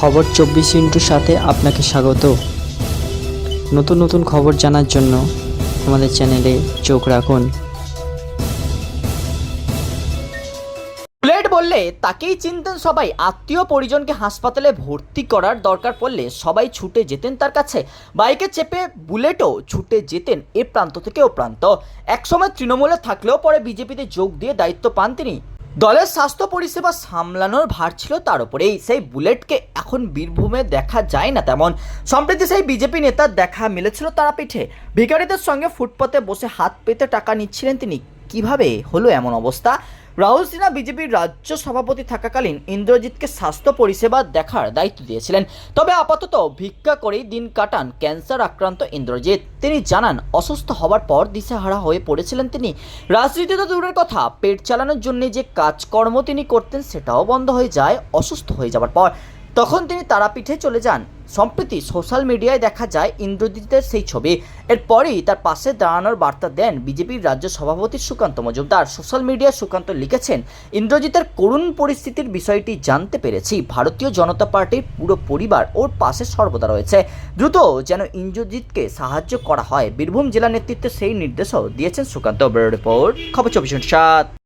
খবর চব্বিশ ইন্টুর সাথে আপনাকে স্বাগত। নতুন নতুন খবর জানার জন্য আমাদের চ্যানেলে চোখ রাখুন। বুলেট বললে তাকেই চিনতেন সবাই, আত্মীয় পরিজনকে হাসপাতালে ভর্তি করার দরকার পড়লে সবাই ছুটে যেতেন তার কাছে। বাইকে চেপে বুলেটও ছুটে যেতেন এ প্রান্ত থেকে ও প্রান্ত। একসময় তৃণমূলে থাকলেও পরে বিজেপিতে যোগ দিয়ে দায়িত্ব পান তিনি। দলের স্বাস্থ্য পরিষেবা সামলানোর ভার ছিল তার উপরেই। সেই বুলেটকে এখন বীরভূমে দেখা যায় না তেমন। সম্প্রতি সেই বিজেপি নেতার দেখা মিলেছিল তারাপীঠে। ভিকারীদের সঙ্গে ফুটপাতে বসে হাত পেতে টাকা নিচ্ছিলেন তিনি। কীভাবে হলো এমন অবস্থা? রাহুল সিনহা বিজেপির রাজ্য সভাপতি থাকাকালীন ইন্দ্রজিৎকে স্বাস্থ্য পরিষেবা দেখার দায়িত্ব দিয়েছিলেন। তবে আপাতত ভিক্ষা করেই দিন কাটান ক্যান্সার আক্রান্ত ইন্দ্রজিৎ। তিনি জানান, অসুস্থ হওয়ার পর দিশাহারা হয়ে পড়েছিলেন তিনি। রাজনীতি তো দূরের কথা, পেট চালানোর জন্য যে কাজকর্ম তিনি করতেন সেটাও বন্ধ হয়ে যায়, অসুস্থ হয়ে যাওয়ার পর। তখন তিনি তারাপীঠে চলে যান। সম্প্রতি সোশ্যাল মিডিয়ায় দেখা যায় ইন্দ্রজিতের সেই ছবি। এরপরেই তার পাশে দাঁড়ানোর বার্তা দেন বিজেপির রাজ্য সভাপতি সুকান্ত মজুমদার। সোশ্যাল মিডিয়ায় সুকান্ত লিখেছেন, ইন্দ্রজিতের করুণ পরিস্থিতির বিষয়টি জানতে পেরেছি। ভারতীয় জনতা পার্টির পুরো পরিবার ওর পাশে সর্বদা রয়েছে। দ্রুত যেন ইন্দ্রজিৎকে সাহায্য করা হয়। বীরভূম জেলা নেতৃত্বে সেই নির্দেশও দিয়েছেন সুকান্ত। রিপোর্ট, খবর চব্বিশ সাত।